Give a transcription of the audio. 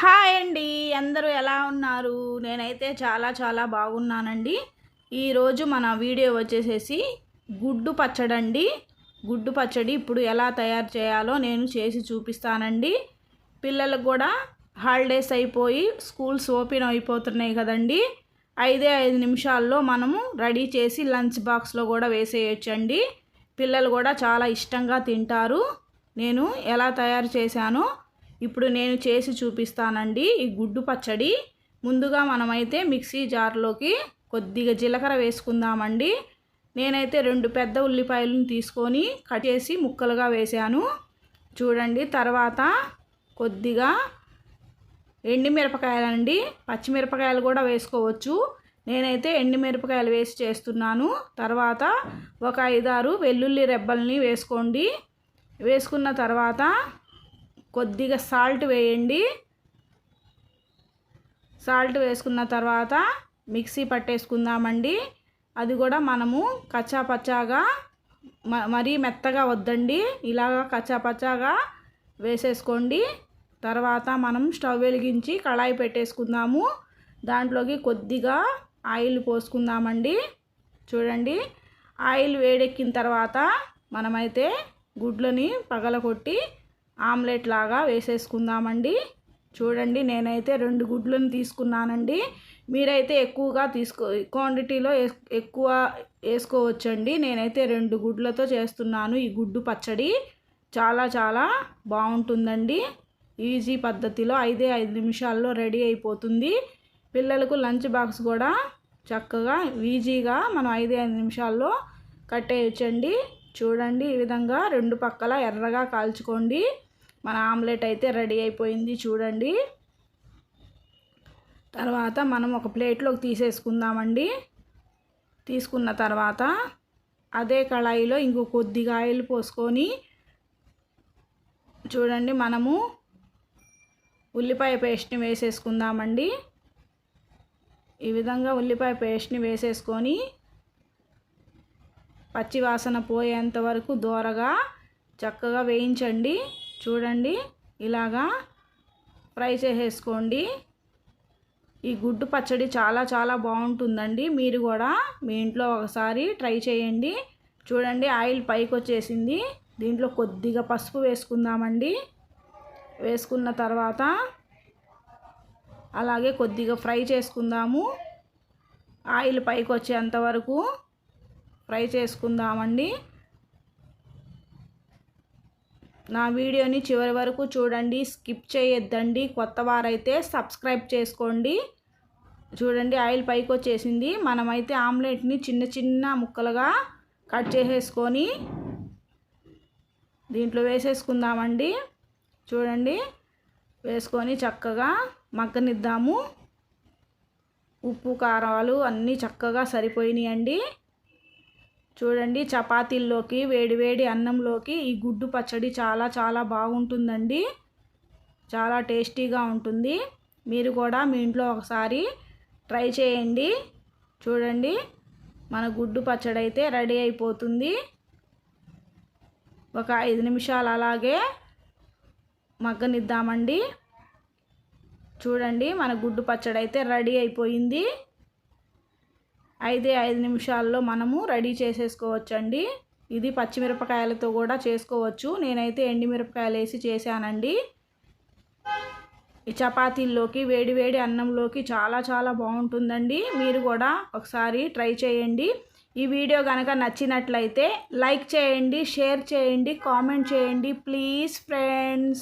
Hi అండి. అందరూ ఎలా ఉన్నారు? నేనైతే చాలా చాలా బాగున్నానండి. ఈరోజు మన వీడియో వచ్చేసేసి గుడ్డు పచ్చడండి. గుడ్డు పచ్చడి ఇప్పుడు ఎలా తయారు చేయాలో నేను చేసి చూపిస్తానండి. పిల్లలకు కూడా హాలిడేస్ అయిపోయి స్కూల్స్ ఓపెన్ అయిపోతున్నాయి కదండి. ఐదే ఐదు నిమిషాల్లో మనము రెడీ చేసి లంచ్ బాక్స్లో కూడా వేసేయచ్చండి. పిల్లలు కూడా చాలా ఇష్టంగా తింటారు. నేను ఎలా తయారు చేశానో ఇప్పుడు నేను చేసి చూపిస్తానండి ఈ గుడ్డు పచ్చడి. ముందుగా మనమైతే మిక్సీ జార్లోకి కొద్దిగా జీలకర్ర వేసుకుందామండి. నేనైతే రెండు పెద్ద ఉల్లిపాయలను తీసుకొని కట్ చేసి ముక్కలుగా వేసాను. చూడండి తర్వాత కొద్దిగా ఎండిమిరపకాయలండి. పచ్చిమిరపకాయలు కూడా వేసుకోవచ్చు. నేనైతే ఎండిమిరపకాయలు వేసి చేస్తున్నాను. తర్వాత ఒక ఐదారు వెల్లుల్లి రెబ్బల్ని వేసుకోండి. వేసుకున్న తర్వాత కొద్దిగా సాల్ట్ వేయండి. సాల్ట్ వేసుకున్న తర్వాత మిక్సీ పట్టేసుకుందామండి. అది కూడా మనము కచ్చా పచ్చాగా మరీ మెత్తగా వద్దండి. ఇలాగా కచ్చా పచ్చాగా వేసేసుకోండి. తర్వాత మనం స్టవ్ వెలిగించి కళాయి పెట్టేసుకుందాము. దాంట్లోకి కొద్దిగా ఆయిల్ పోసుకుందామండి. చూడండి ఆయిల్ వేడెక్కిన తర్వాత మనమైతే గుడ్లని పగలగొట్టి ఆమ్లెట్ లాగా వేసేసుకుందామండి. చూడండి నేనైతే రెండు గుడ్లను తీసుకున్నానండి. మీరైతే ఎక్కువగా తీసుకో క్వాంటిటీలో ఎక్కువ వేసుకోవచ్చండి. నేనైతే రెండు గుడ్లతో చేస్తున్నాను. ఈ గుడ్డు పచ్చడి చాలా చాలా బాగుంటుందండి. ఈజీ పద్ధతిలో ఐదే ఐదు నిమిషాల్లో రెడీ అయిపోతుంది. పిల్లలకు లంచ్ బాక్స్ కూడా చక్కగా ఈజీగా మనం ఐదే ఐదు నిమిషాల్లో కట్టేయచ్చండి. చూడండి ఈ విధంగా రెండు పక్కల ఎర్రగా కాల్చుకోండి. మన ఆమ్లెట్ అయితే రెడీ అయిపోయింది చూడండి. తర్వాత మనం ఒక ప్లేట్లోకి తీసేసుకుందామండి. తీసుకున్న తర్వాత అదే కళాయిలో ఇంకో కొద్దిగా ఆయిల్ పోసుకొని చూడండి మనము ఉల్లిపాయ పేస్ట్ని వేసేసుకుందామండి. ఈ విధంగా ఉల్లిపాయ పేస్ట్ని వేసేసుకొని పచ్చివాసన పోయేంత వరకు దోరగా చక్కగా వేయించండి. చూడండి ఇలాగా ఫ్రై చేసేసుకోండి. ఈ గుడ్డు పచ్చడి చాలా చాలా బాగుంటుందండి. మీరు కూడా మీ ఇంట్లో ఒకసారి ట్రై చేయండి. చూడండి ఆయిల్ పైకి వచ్చేసింది. దీంట్లో కొద్దిగా పసుపు వేసుకుందామండి. వేసుకున్న తర్వాత అలాగే కొద్దిగా ఫ్రై చేసుకుందాము. ఆయిల్ పైకి వచ్చేంత వరకు ఫ్రై చేసుకుందామండి. నా వీడియోని చివరి వరకు చూడండి స్కిప్ చేయొద్దండి. కొత్త వారైతే సబ్స్క్రైబ్ చేసుకోండి. చూడండి ఆయిల్ పైకి వచ్చేసింది. మనమైతే ఆమ్లెట్ని చిన్న చిన్న ముక్కలుగా కట్ చేసేసుకొని దీంట్లో వేసేసుకుందామండి. చూడండి వేసుకొని చక్కగా మగ్గనిద్దాము. ఉప్పు కారాలు అన్నీ చక్కగా సరిపోయినాయండి. చూడండి చపాతీల్లోకి వేడివేడి అన్నంలోకి ఈ గుడ్డు పచ్చడి చాలా చాలా బాగుంటుందండి. చాలా టేస్టీగా ఉంటుంది. మీరు కూడా మీ ఇంట్లో ఒకసారి ట్రై చేయండి. చూడండి మన గుడ్డు పచ్చడి అయితే రెడీ అయిపోతుంది. ఒక ఐదు నిమిషాలు అలాగే మగ్గనిద్దామండి. చూడండి మన గుడ్డు పచ్చడి అయితే రెడీ అయిపోయింది. ఐదే ఐదు నిమిషాల్లో మనము రెడీ చేసేసుకోవచ్చండి. ఇది పచ్చిమిరపకాయలతో కూడా చేసుకోవచ్చు. నేనైతే ఎండిమిరపకాయలు వేసి చేశానండి. ఈ చపాతీల్లోకి వేడి వేడి అన్నంలోకి చాలా చాలా బాగుంటుందండి. మీరు కూడా ఒకసారి ట్రై చేయండి. ఈ వీడియో కనుక నచ్చినట్లయితే లైక్ చేయండి షేర్ చేయండి కామెంట్ చేయండి. Please friends.